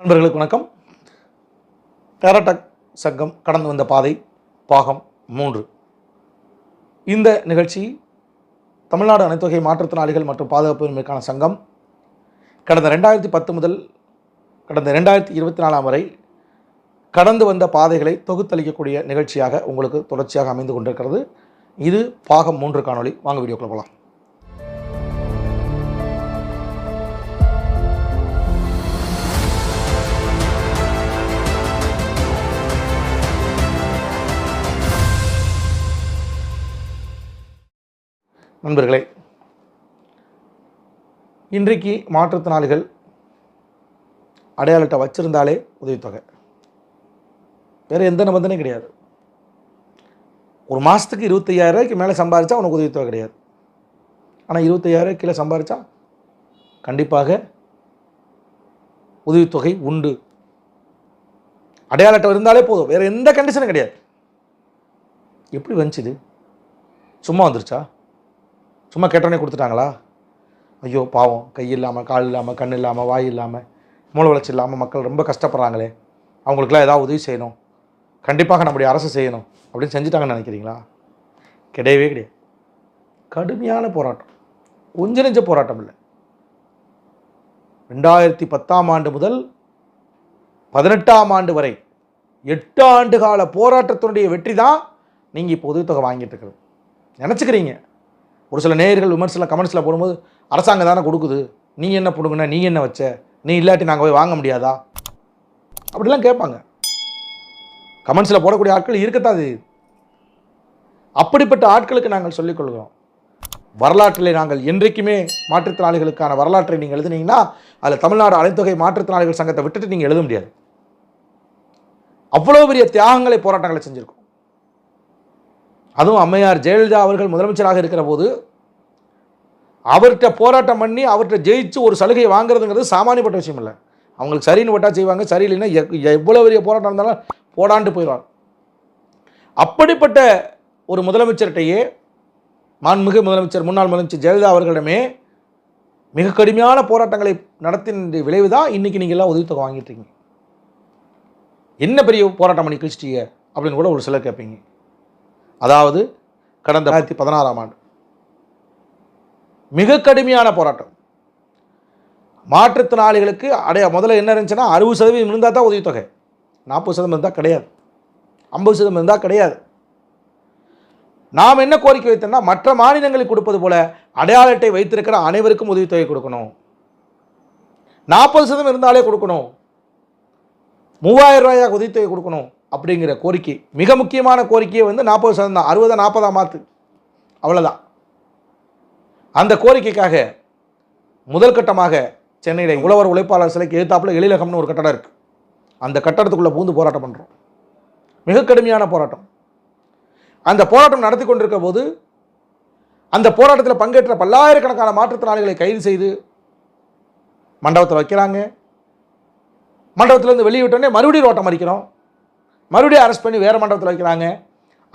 நண்பர்களுக்கு வணக்கம். பேரடக் சங்கம் கடந்து வந்த பாதை பாகம் மூன்று. இந்த நிகழ்ச்சி தமிழ்நாடு அனைத்தொகை மாற்றுத்திறனாளிகள் மற்றும் பாதுகாப்பு உரிமைக்கான சங்கம். கடந்த ரெண்டாயிரத்தி பத்து முதல் கடந்த ரெண்டாயிரத்தி இருபத்தி நாலாம் வரை கடந்து வந்த பாதைகளை தொகுத்தளிக்கக்கூடிய நிகழ்ச்சியாக உங்களுக்கு தொடர்ச்சியாக அமைந்து கொண்டிருக்கிறது. இது பாகம் மூன்று காணொளி. வாங்க வீடியோக்குள்ள போகலாம். நண்பர்களே இன்றைக்கு மாற்றுத்திறனாளிகள் அடையாள அட்டை வச்சிருந்தாலே உதவித்தொகை. வேறு எந்த நிபந்தனையும் கிடையாது. ஒரு மாதத்துக்கு இருபத்தையாயிரரூவாய்க்கு மேலே சம்பாரித்தா உனக்கு உதவித்தொகை கிடையாது. ஆனால் இருபத்தையாயிரம் கீழே சம்பாரித்தா கண்டிப்பாக உதவித்தொகை உண்டு. அடையாள அட்டை இருந்தாலே போதும். வேறு எந்த கண்டிஷனும் கிடையாது. எப்படி வந்துச்சுது சும்மா வந்துருச்சா? சும்மா கேட்டோடனே கொடுத்துட்டாங்களா? ஐயோ பாவம். கை இல்லாமல் கால் இல்லாமல் கண் இல்லாமல் வாய் இல்லாமல் மூளை வளர்ச்சி இல்லாமல் மக்கள் ரொம்ப கஷ்டப்படுறாங்களே. அவங்களுக்குலாம் ஏதாவது உதவி செய்யணும். கண்டிப்பாக நம்முடைய அரசு செய்யணும். அப்படின்னு செஞ்சுட்டாங்கன்னு நினைக்கிறீங்களா? கிடையவே கிடையாது. கடுமையான போராட்டம். கொஞ்ச நெஞ்ச போராட்டம் இல்லை. ரெண்டாயிரத்தி பத்தாம் ஆண்டு முதல் பதினெட்டாம் ஆண்டு வரை எட்டு ஆண்டு கால போராட்டத்தினுடைய வெற்றி தான் நீங்கள் இப்போ உதவித்தொகை வாங்கிட்டு இருக்கிறது. நினச்சிக்கிறீங்க? ஒரு சில நேயர்கள் விமர்சனம் கமெண்ட்ஸில் போடும்போது அரசாங்கம் தானே கொடுக்குது. நீ என்ன பிடுங்கின? நீ என்ன வச்ச? நீ இல்லாட்டி நாங்கள் போய் வாங்க முடியாதா? அப்படிலாம் கேட்பாங்க. கமெண்ட்ஸில் போடக்கூடிய ஆட்கள் இருக்கத்தான் அது. அப்படிப்பட்ட ஆட்களுக்கு நாங்கள் சொல்லிக் வரலாற்றில் நாங்கள் என்றைக்குமே மாற்றுத்திறனாளிகளுக்கான வரலாற்றை நீங்கள் எழுதுனீங்கன்னா அதில் தமிழ்நாடு அனைத்தொகை மாற்றுத்திறனாளிகள் சங்கத்தை விட்டுட்டு நீங்கள் எழுத முடியாது. அவ்வளோ பெரிய தியாகங்களை போராட்டங்களை செஞ்சுருக்கோம். அதுவும் அம்மையார் ஜெயலலிதா அவர்கள் முதலமைச்சராக இருக்கிற போது அவர்கிட்ட போராட்டம் பண்ணி அவர்கிட்ட ஜெயிச்சு ஒரு சலுகை வாங்குறதுங்கிறது சாமானியப்பட்ட விஷயம் இல்லை. அவங்களுக்கு சரின்னு பட்டா செய்வாங்க சரியில்லைன்னா எ- எவ்வளோ பெரிய போராட்டம் இருந்தாலும் போடாண்டு போயிடுவாங்க. அப்படிப்பட்ட ஒரு முதலமைச்சர்கிட்டையே மாண்புமிகு முதலமைச்சர் முன்னாள் முதலமைச்சர் ஜெயலலிதா அவர்களிடமே மிக கடுமையான போராட்டங்களை நடத்தின விளைவு தான் இன்றைக்கி நீங்கள் எல்லாம் உதவித்தொகை வாங்கிட்டு இருக்கீங்க. என்ன பெரிய போராட்டம் பண்ணி கழிச்சிட்டீங்க அப்படின்னு கூட ஒரு சிலர் கேட்பீங்க. அதாவது கடந்த ரெண்டாயிரத்தி பதினாறாம் ஆண்டு. மிக கடுமையான போராட்டம். மாற்றுத்திறனாளிகளுக்கு அடைய முதல்ல என்ன இருந்துச்சுன்னா அறுபது சதவீதம் இருந்தால் தான் உதவித்தொகை. நாற்பது சதவீதம் இருந்தால் கிடையாது. ஐம்பது சதவீதம் இருந்தால் கிடையாது. நாம் என்ன கோரிக்கை வைத்தோம்னா மற்ற மாநிலங்களுக்கு கொடுப்பது போல அடையாள அட்டை வைத்திருக்கிற அனைவருக்கும் உதவித்தொகை கொடுக்கணும். நாற்பது சதவீதம் இருந்தாலே கொடுக்கணும். மூவாயிரம் ரூபாயாக உதவித்தொகை கொடுக்கணும். அப்படிங்கிற கோரிக்கை மிக முக்கியமான கோரிக்கையை வந்து நாற்பது சதவீதம் தான். அறுபதா நாற்பதா மாற்று அவ்வளோதான் அந்த கோரிக்கைக்காக முதல் கட்டமாக சென்னையில் உழவர் உழைப்பாளர் சிலைக்கு எழுத்தாப்பில் எழிலகம்னு ஒரு கட்டடம் இருக்குது அந்த கட்டடத்துக்குள்ளே பூந்து போராட்டம் பண்ணுறோம் மிக கடுமையான போராட்டம். அந்த போராட்டம் நடத்தி கொண்டிருக்க போது அந்த போராட்டத்தில் பங்கேற்ற பல்லாயிரக்கணக்கான மாற்றுத்திறனாளிகளை கைது செய்து மண்டபத்தில் வைக்கிறாங்க. மண்டபத்திலேருந்து வெளியே விட்டோடனே மறுபடியும் ரோட்டம் அடிக்கிறோம் மறுபடியும் அரெஸ்ட் பண்ணி வேறு மண்டபத்தில் வைக்கிறாங்க.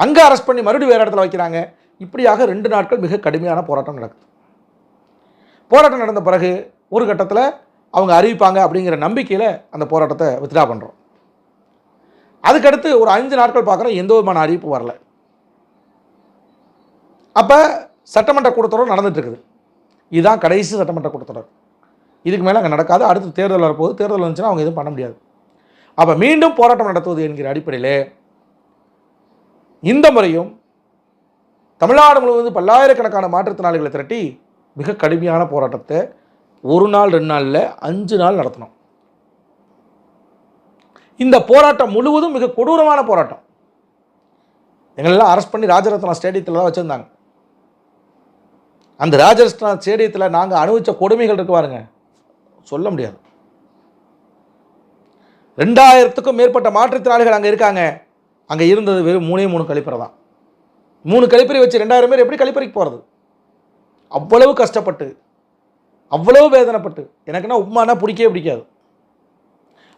அங்கே அரெஸ்ட் பண்ணி மறுபடியும் வேறு இடத்துல வைக்கிறாங்க. இப்படியாக ரெண்டு நாட்கள் மிக கடுமையான போராட்டம் நடக்குது. போராட்டம் நடந்த பிறகு ஒரு கட்டத்தில் அவங்க அறிவிப்பாங்க அப்படிங்கிற நம்பிக்கையில் அந்த போராட்டத்தை வித்ட்ரா பண்ணுறோம் அதுக்கடுத்து ஒரு அஞ்சு நாட்கள் பார்க்குறோம் எந்த விதமான அறிவிப்பு வரல. அப்போ சட்டமன்ற கூட்டத்தொடர் நடந்துகிட்ருக்குது இருக்குது. இதுதான் கடைசி சட்டமன்ற கூட்டத்தொடர். இதுக்கு மேலே அங்கே நடக்காது. அடுத்து தேர்தல் வரப்போகுது. தேர்தல் வந்துச்சுன்னா அவங்க எதுவும் பண்ண முடியாது. அப்போ மீண்டும் போராட்டம் நடத்துவது என்கிற அடிப்படையில் இந்த முறையும் தமிழ்நாடு முழுவதும் பல்லாயிரக்கணக்கான மாற்றுத்திறனாளிகளை திரட்டி மிக கடுமையான போராட்டத்தை ஒரு நாள் ரெண்டு நாளில் அஞ்சு நாள் நடத்தணும். இந்த போராட்டம் முழுவதும் மிக கொடூரமான போராட்டம். எங்களெல்லாம் அரெஸ்ட் பண்ணி ராஜரத்னா ஸ்டேடியத்தில் தான் வச்சுருந்தாங்க. அந்த ராஜரத்னா ஸ்டேடியத்தில் நாங்கள் அனுபவித்த கொடுமைகள் இருக்கு பாருங்க. சொல்ல முடியாது. ரெண்டாயிரத்துக்கும் மேற்பட்ட மாற்றுத்திறனாளிகள் அங்கே இருக்காங்க. அங்கே இருந்தது வெறும் மூணே மூணு கழிப்பறை தான். மூணு கழிப்பறை வச்சு ரெண்டாயிரம் பேர் எப்படி கழிப்பறைக்கு போகிறது அவ்வளவு கஷ்டப்பட்டு அவ்வளவு வேதனைப்பட்டு எனக்குன்னா உப்புமானா பிடிக்கவே பிடிக்காது.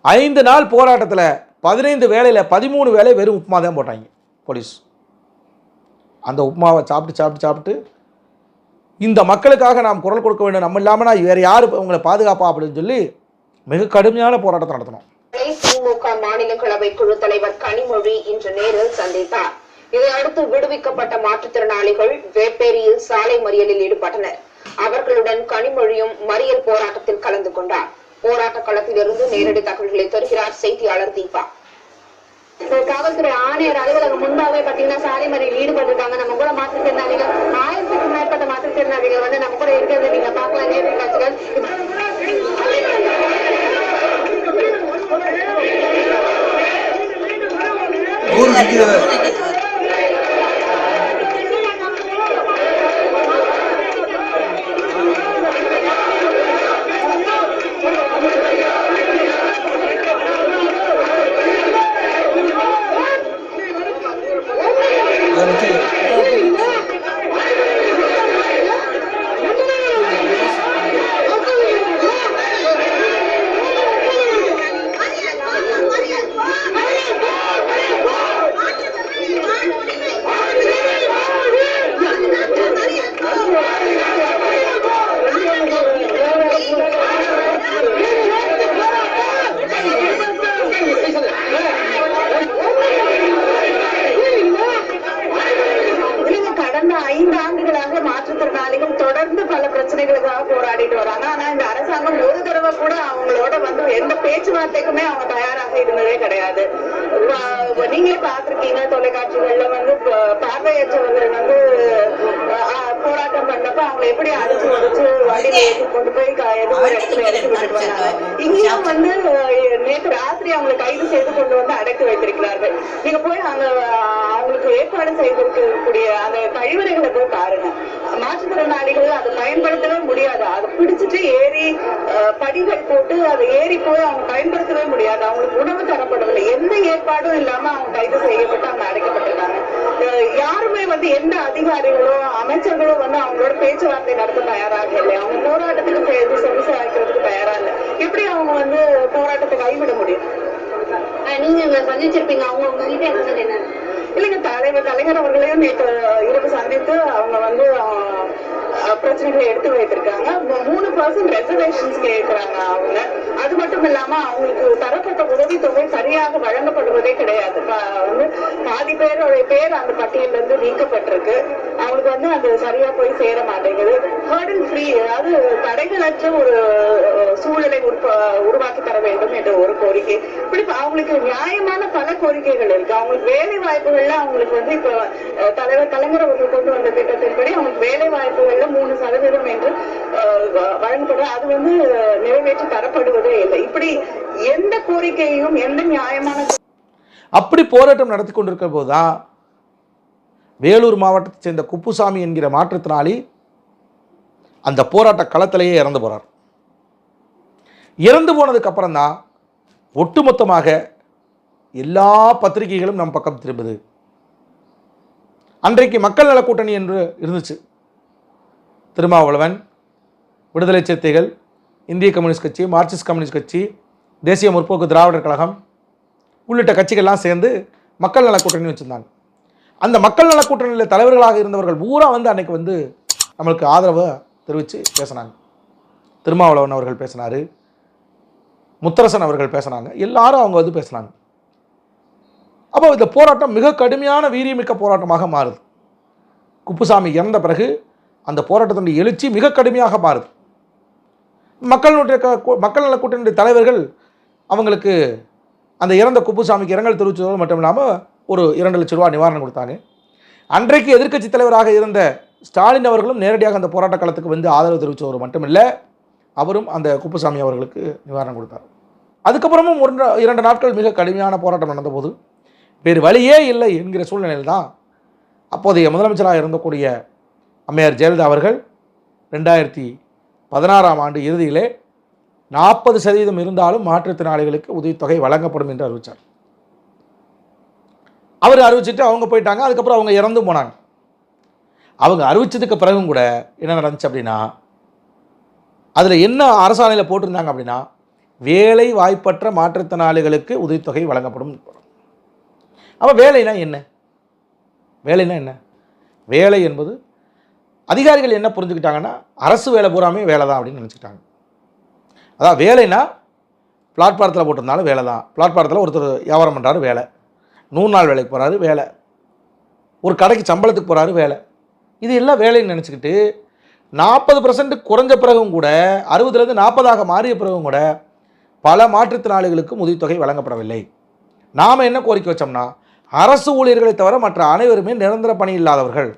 ஐந்து நாள் போராட்டத்தில் பதினைந்து வேலையில் பதிமூணு வேலை வெறும் உப்புமா தான் போட்டாங்க போலீஸ். அந்த உப்புமாவை சாப்பிட்டு சாப்பிட்டு சாப்பிட்டு இந்த மக்களுக்காக நாம் குரல் கொடுக்க வேண்டும். நம்ம இல்லாமல் நான் வேறு யார் உங்களை பாதுகாப்பா அப்படின்னு சொல்லி மிக கடுமையான போராட்டத்தை நடத்தணும். திமுக மாநிலங்களவை குழு தலைவர் கனிமொழி இன்று நேரில் சந்தித்தார். இதையடுத்து விடுவிக்கப்பட்ட மாற்றுத்திறனாளிகள் வேப்பேரியில் சாலை மறியலில் ஈடுபட்டனர். அவர்களுடன் கனிமொழியும் மறியல் போராட்டத்தில் கலந்து கொண்டார். போராட்ட களத்திலிருந்து நேரடி தகவல்களை தருகிறார் செய்தியாளர் தீபா. காவல்துறை ஆணையர் அலுவலகம் முன்பாகவே பாத்தீங்கன்னா சாலை மறியல் ஈடுபட்டிருக்காங்க நம்ம கூட மாற்றுத்திறனாளிகள் ஆயிரத்துக்கும் மேற்பட்ட மாற்றுத்திறனாளிகள் வந்து நம்ம கூட இருக்கிறத நீங்க பார்க்கலாம். நேரடி காட்சிகள். இல்லைங்க, நீங்களும் நீங்களே பார்த்திருக்கீங்க தொலைக்காட்சிகள்ல வந்து பார்வையற்றவர்கள் வந்து போராட்டம் பண்ணப்ப அவங்க எப்படி அடிச்சு உடைச்சு கொண்டு போய் இங்கேயும் வந்து நேற்று ராத்திரி அவங்களை கைது செய்து கொண்டு வந்து அடைத்து வைத்திருக்கிறார்கள். நீங்க போய் அங்க அவங்களுக்கு ஏற்பாடு செய்திருக்கக்கூடிய அந்த கழிவறைகளை போய் பாருங்க. மாற்றுத்திறனாளிகள் அதை பயன்படுத்தவே முடியாது. அதை பிடிச்சிட்டு ஏறி படிகள் போட்டு அதை ஏறி போய் அவங்க பயன்படுத்தவே முடியாது. அவங்களுக்கு உணவு தரப்படவில்லை. எந்த ஏற்பாடும் இல்லாம அவங்க கைது செய்யப்பட்டு அங்க அடைக்கப்பட்டிருக்காங்க. யாருமே வந்து எந்த அதிகாரிகளோ அமைச்சர்களோ வந்து அவங்களோட சந்திச்சிருப்பீங்க. அவங்க உங்ககிட்ட இருந்தது என்ன இல்லைங்க தலைவர் கலைஞர் அவர்களையும் நேற்று இரவு சந்தித்து அவங்க வந்து பிரச்சனைகளை எடுத்து வைத்திருக்காங்க. மூணு பர்சன்ட் ரெசர்வேஷன்ஸ் கேட்கிறாங்க அவங்க. அது மட்டும் இல்லாம அவங்களுக்கு தரப்பட்ட உதவித்தொகை சரியாக வழங்கப்படுவதே கிடையாது. வந்து பாதி பேருடைய பேர் அந்த பட்டியல்ல இருந்து நீக்கப்பட்டிருக்கு. அவங்களுக்கு வந்து அது சரியா போய் சேர மாட்டேங்குது. ஹர்டன் ஃப்ரீ அதாவது தடைகளற்ற ஒரு சூழலை உருவாக்கி தர வேண்டும் என்ற ஒரு கோரிக்கை. இப்படி அவங்களுக்கு நியாயமான பல கோரிக்கைகள் இருக்கு. அவங்களுக்கு வேலை வாய்ப்புகள்ல அவங்களுக்கு வந்து இப்ப தலைவர் கலைஞர் அவர்கள் கொண்டு வந்த திட்டத்தின்படி அவங்களுக்கு வேலை வாய்ப்புகள்ல மூணு சதவீதம் என்று அஹ், வழங்கப்படும் அது வந்து நிறைவேற்றி தரப்படுவதே இல்லை. இப்படி எந்த கோரிக்கையும் எந்த நியாயமான அப்படி போராட்டம் நடத்தி கொண்டிருக்கிற போதுதான் வேலூர் மாவட்டத்தை சேர்ந்த குப்புசாமி என்கிற மாற்றுத்திறனாளி அந்த போராட்ட களத்திலேயே இறந்து போகிறார் இறந்து போனதுக்கு அப்புறம் தான் ஒட்டுமொத்தமாக எல்லா பத்திரிகைகளும் நம் பக்கம் திரும்புது. அன்றைக்கு மக்கள் நல கூட்டணி என்று இருந்துச்சு. திருமாவளவன் விடுதலை சிறுத்தைகள் இந்திய கம்யூனிஸ்ட் கட்சி மார்க்சிஸ்ட் கம்யூனிஸ்ட் கட்சி தேசிய முற்போக்கு திராவிடர் கழகம் உள்ளிட்ட கட்சிகள்லாம் சேர்ந்து மக்கள் நல கூட்டணி வச்சுருந்தாங்க. அந்த மக்கள் நல கூட்டணியில் தலைவர்களாக இருந்தவர்கள் பூரா வந்து அன்னைக்கு வந்து நம்மளுக்கு ஆதரவை தெரிவித்து பேசினாங்க. திருமாவளவன் அவர்கள் பேசினார். முத்தரசன் அவர்கள் பேசினாங்க. எல்லாரும் அவங்க வந்து பேசினாங்க. அப்போ இந்த போராட்டம் மிக கடுமையான வீரியமிக்க போராட்டமாக மாறுது. குப்புசாமி இறந்த பிறகு அந்த போராட்டத்தினுடைய எழுச்சி மிக கடுமையாக மாறுது. மக்களுடைய க- மக்கள் நல கூட்டணியுடைய தலைவர்கள் அவங்களுக்கு அந்த இறந்த குப்புசாமிக்கு இரங்கல் தெரிவித்ததோடு மட்டும் இல்லாமல் ஒரு இரண்டு லட்ச ரூபா நிவாரணம் கொடுத்தாங்க. அன்றைக்கு எதிர்க்கட்சி தலைவராக இருந்த ஸ்டாலின் அவர்களும் நேரடியாக அந்த போராட்ட காலத்துக்கு வந்து ஆதரவு தெரிவித்தவர் மட்டுமில்லை அவரும் அந்த குப்புசாமி அவர்களுக்கு நிவாரணம் கொடுத்தார். அதுக்கப்புறமும் ஒரு இரண்டு நாட்கள் மிக கடுமையான போராட்டம் நடந்தபோது வேறு வழியே இல்லை என்கிற சூழ்நிலையில் தான் அப்போதைய முதலமைச்சராக இருந்தக்கூடிய அம்மையார் ஜெயலலிதா அவர்கள் ரெண்டாயிரத்தி பதினாறாம் ஆண்டு இறுதியிலே நாற்பது சதவீதம் இருந்தாலும் மாற்றுத்திறனாளிகளுக்கு உதவித்தொகை வழங்கப்படும் என்று அறிவித்தார் அவர் அறிவிச்சிட்டு அவங்க போயிட்டாங்க அதுக்கப்புறம் அவங்க இறந்து போனாங்க. அவங்க அறிவிச்சதுக்கு பிறகும் கூட என்ன நடந்துச்சு அப்படின்னா அதில் என்ன அரசாணையில் போட்டிருந்தாங்க அப்படின்னா வேலை வாய்ப்பற்ற மாற்றுத்திறனாளிகளுக்கு உதவித்தொகை வழங்கப்படும். அப்போ வேலைனா என்ன? வேலைனா என்ன? வேலை என்பது அதிகாரிகள் என்ன புரிஞ்சுக்கிட்டாங்கன்னா அரசு வேலை பூராமே வேலை தான் அப்படின்னு நினச்சிக்கிட்டாங்க. அதான் வேலைனா பிளாட்பாரத்தில் போட்டிருந்தாலும் வேலை தான் பிளாட்பாரத்தில் ஒருத்தர் வியாபாரம் பண்ணுறாரு வேலை. நூறு நாள் வேலைக்கு போகிறாரு வேலை. ஒரு கடைக்கு சம்பளத்துக்கு போகிறாரு வேலை. இது எல்லாம் வேலைன்னு நினச்சிக்கிட்டு நாற்பது பர்சன்ட் குறைஞ்ச பிறகும் கூட அறுபதுலேருந்து நாற்பதாக மாறிய பிறகும் கூட பல மாற்றுத்திறனாளிகளுக்கு உதவித்தொகை வழங்கப்படவில்லை. நாம் என்ன கோரிக்கை வச்சோம்னா அரசு ஊழியர்களை தவிர மற்ற அனைவருமே நிரந்தர பணி இல்லாதவர்கள்.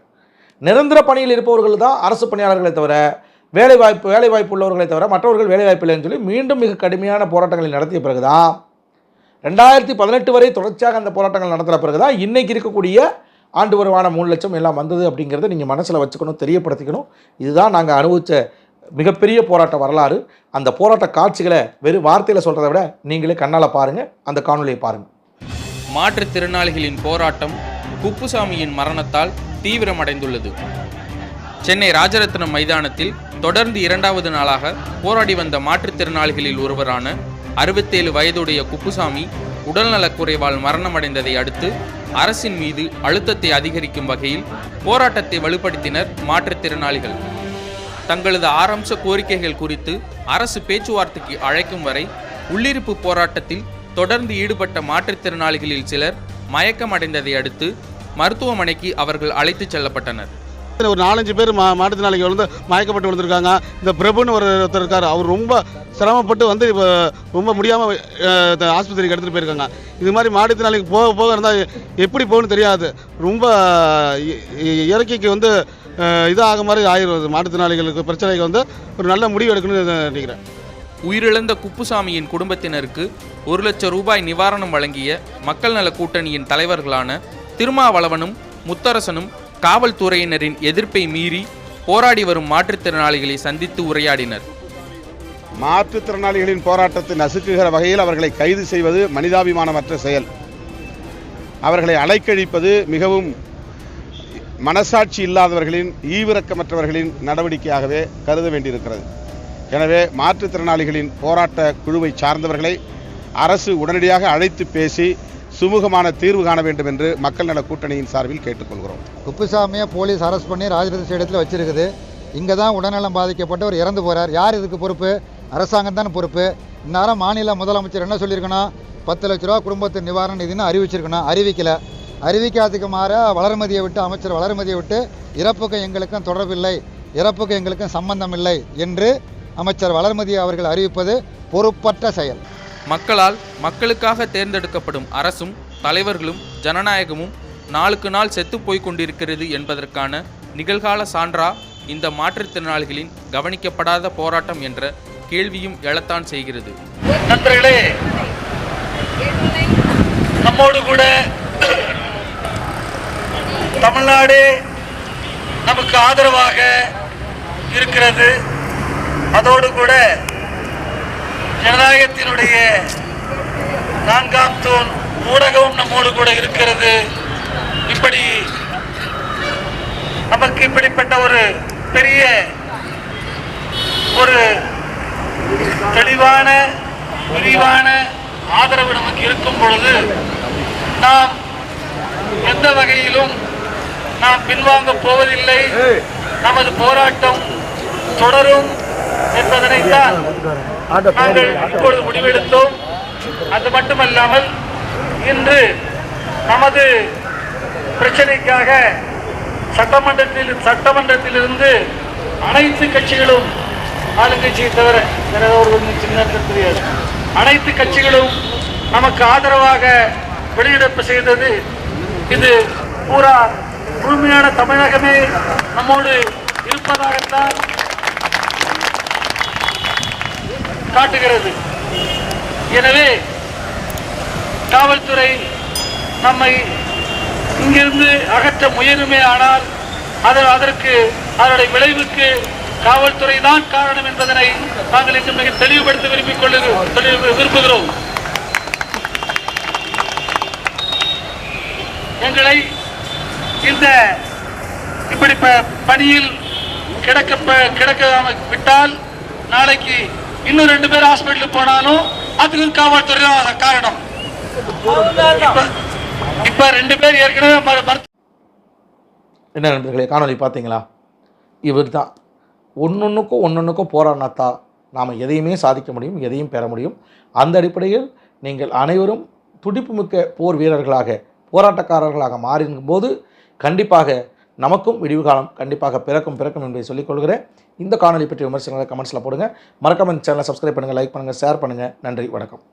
நிரந்தர பணியில் இருப்பவர்கள் தான் அரசு பணியாளர்களை தவிர வேலைவாய்ப்பு வேலைவாய்ப்பு உள்ளவர்களை தவிர மற்றவர்கள் வேலைவாய்ப்பு இல்லைன்னு சொல்லி மீண்டும் மிக கடுமையான போராட்டங்களை நடத்திய பிறகுதான் ரெண்டாயிரத்தி பதினெட்டு வரை தொடர்ச்சியாக அந்த போராட்டங்கள் நடத்துகிற பிறகு தான் இன்றைக்கி இருக்கக்கூடிய ஆண்டு வருமான மூணு லட்சம் எல்லாம் வந்தது அப்படிங்கிறத நீங்கள் மனசில் வச்சுக்கணும் தெரியப்படுத்திக்கணும். இதுதான் நாங்கள் அனுபவித்த மிகப்பெரிய போராட்ட வரலாறு. அந்த போராட்ட காட்சிகளை வெறும் வார்த்தையில் சொல்கிறத விட நீங்களே கண்ணால் பாருங்கள் அந்த காணொலியை பாருங்கள் மாற்றுத்திறனாளிகளின் போராட்டம் குப்புசாமியின் மரணத்தால் தீவிரமடைந்துள்ளது. சென்னை ராஜரத்னம் மைதானத்தில் தொடர்ந்து இரண்டாவது நாளாக போராடி வந்த மாற்றுத்திறனாளிகளில் ஒருவரான அறுபத்தேழு வயதுடைய குப்புசாமி உடல்நலக் குறைவால் மரணமடைந்ததை அடுத்து அரசின் மீது அழுத்தத்தை அதிகரிக்கும் வகையில் போராட்டத்தை வலுப்படுத்தினர் மாற்றுத்திறனாளிகள் தங்களது ஆரம்ச கோரிக்கைகள் குறித்து அரசு பேச்சுவார்த்தைக்கு அழைக்கும் வரை உள்ளிருப்பு போராட்டத்தில் தொடர்ந்து ஈடுபட்ட மாற்றுத்திறனாளிகளில் சிலர் மயக்கமடைந்ததை அடுத்து மருத்துவமனைக்கு அவர்கள் அழைத்துச் செல்லப்பட்டனர். ஒரு நாலஞ்சு பேர் மா மாற்றுத்திறனாளிகள் வந்து மயக்கப்பட்டு விழுந்திருக்காங்க. இந்த பிரபுன்னு ஒரு ஒருத்தர் இருக்கார். அவர் ரொம்ப சிரமப்பட்டு வந்து இப்போ ரொம்ப முடியாமல் ஆஸ்பத்திரிக்கு எடுத்துகிட்டு போயிருக்காங்க. இது மாதிரி மாற்றுத்திறனாளிக்கு போக போக இருந்தால் எப்படி போகணும்னு தெரியாது. ரொம்ப இயற்கைக்கு வந்து இதாக மாதிரி ஆயிடுவது மாற்றுத்திறனாளிகளுக்கு பிரச்சனைக்கு வந்து ஒரு நல்ல முடிவு எடுக்கணும்னு நினைக்கிறேன். உயிரிழந்த குப்புசாமியின் குடும்பத்தினருக்கு ஒரு லட்சம் ரூபாய் நிவாரணம் வழங்கிய மக்கள் நல கூட்டணியின் தலைவர்களான திருமாவளவனும் முத்தரசனும் காவல்துறையினரின் எதிர்ப்பை மீறி போராடி வரும் மாற்றுத்திறனாளிகளை சந்தித்து உரையாடினர். மாற்றுத்திறனாளிகளின் போராட்டத்தை நசுக்குகிற வகையில் அவர்களை கைது செய்வது மனிதாபிமானமற்ற செயல். அவர்களை அலைக்கழிப்பது மிகவும் மனசாட்சி இல்லாதவர்களின் ஈவிரக்கமற்றவர்களின் நடவடிக்கையாகவே கருத வேண்டியிருக்கிறது. எனவே மாற்றுத்திறனாளிகளின் போராட்ட குழுவை சார்ந்தவர்களை அரசு உடனடியாக அழைத்து பேசி சுமூகமான தீர்வு காண வேண்டும் என்று மக்கள் நல கூட்டணியின் சார்பில் கேட்டுக்கொள்கிறோம். குப்புசாமியை போலீஸ் அரெஸ்ட் பண்ணி ராஜரத்ன இடத்தில் வச்சிருக்குது. இங்கே தான் உடல்நலம் பாதிக்கப்பட்டவர் இறந்து போகிறார் யார் இதுக்கு பொறுப்பு? அரசாங்கம் தானே பொறுப்பு. இந்நேரம் மாநில முதலமைச்சர் என்ன சொல்லியிருக்கணும் பத்து லட்ச ரூபா குடும்பத்து நிவாரண நிதினு அறிவிச்சிருக்கணும் அறிவிக்கல. அறிவிக்காததுக்கு மாற வளர்மதியை விட்டு அமைச்சர் வளர்மதியை விட்டு இறப்புக்கும் எங்களுக்கும் தொடர்பில்லை இறப்புக்கும் எங்களுக்கும் சம்பந்தம் இல்லை என்று அமைச்சர் வளர்மதி அவர்கள் அறிவிப்பது பொறுப்பற்ற செயல். மக்களால் மக்களுக்காக தேர்ந்தெடுக்கப்படும் அரசும் தலைவர்களும் ஜனநாயகமும் நாளுக்கு நாள் செத்துப்போய்க் கொண்டிருக்கிறது என்பதற்கான நிகழ்கால சான்றா இந்த மாற்றுத்திறனாளிகளின் கவனிக்கப்படாத போராட்டம் என்ற கேள்வியும் எழத்தான் செய்கிறது. நண்பர்களே நம்மோடு கூட தமிழ்நாடு நமக்கு ஆதரவாக இருக்கிறது. அதோடு கூட ஜனநாயகத்தினுடைய நான்காம் தூண் ஊடகமும் நம்மோடு கூட இருக்கிறது. இப்படி நமக்கு இப்படிப்பட்ட ஒரு பெரிய ஒரு தெளிவான விரிவான ஆதரவு நமக்கு இருக்கும் பொழுது நாம் எந்த வகையிலும் நாம் பின்வாங்க போவதில்லை. நமது போராட்டம் தொடரும் என்பதனைத்தான் நாங்கள் இப்பொழுது முடிவெடுத்தோம். அது மட்டுமல்லாமல் இன்று நமது பிரச்சனைக்காக சட்டமன்றத்தில் சட்டமன்றத்திலிருந்து அனைத்து கட்சிகளும் ஆளுங்கட்சியை தவிர வேற ஒரு சின்ன தெரியாது. அனைத்து கட்சிகளும் நமக்கு ஆதரவாக வெளியிடப்பு செய்தது இது பூரா முழுமையான தமிழகமே நம்மோடு இருப்பதாகத்தான் காட்டுகிறது. எனவே காவல்துறை நம்மை இங்கிருந்து அகற்ற முயலுமே ஆனால் அது அதற்கு அதனுடைய விளைவுக்கு காவல்துறை தான் காரணம் என்பதனை நாங்கள் இன்று மிக தெளிவுபடுத்த விரும்பிக் கொள்ளுகிறோம் விரும்புகிறோம். எங்களை இந்த இப்படி ப- பணியில் கிடக்க கிடக்க விட்டால் நாளைக்கு இன்னும் ரெண்டு பேர் ஹாஸ்பிட்டலுக்கு போனாலும் அதுக்கு காவல்துறை தான் காரணம். இப்ப- ரெண்டு பேர் ஏற்கனவே என்ன நண்பர்களே காணொலி பார்த்தீங்களா? இவர் தான் ஒன்னொன்றுக்கும் ஒன்னொன்றுக்கும் போராடினாத்தா நாம் எதையுமே சாதிக்க முடியும் எதையும் பெற முடியும். அந்த அடிப்படையில் நீங்கள் அனைவரும் துடிப்புமிக்க போர் வீரர்களாக போராட்டக்காரர்களாக மாறினும் போது கண்டிப்பாக நமக்கும் விடிவு காலம் கண்டிப்பாக பிறக்கும் பிறக்கும் என்பதை சொல்லிக் கொள்கிறேன். இந்த காணொலி பற்றி விமர்சனங்களை கமெண்ட்ஸில் போடுங்க. மறக்காம இந்த சேனலை சப்ஸ்கிரைப் பண்ணுங்கள் லைக் பண்ணுங்கள் ஷேர் பண்ணுங்கள் நன்றி வணக்கம்.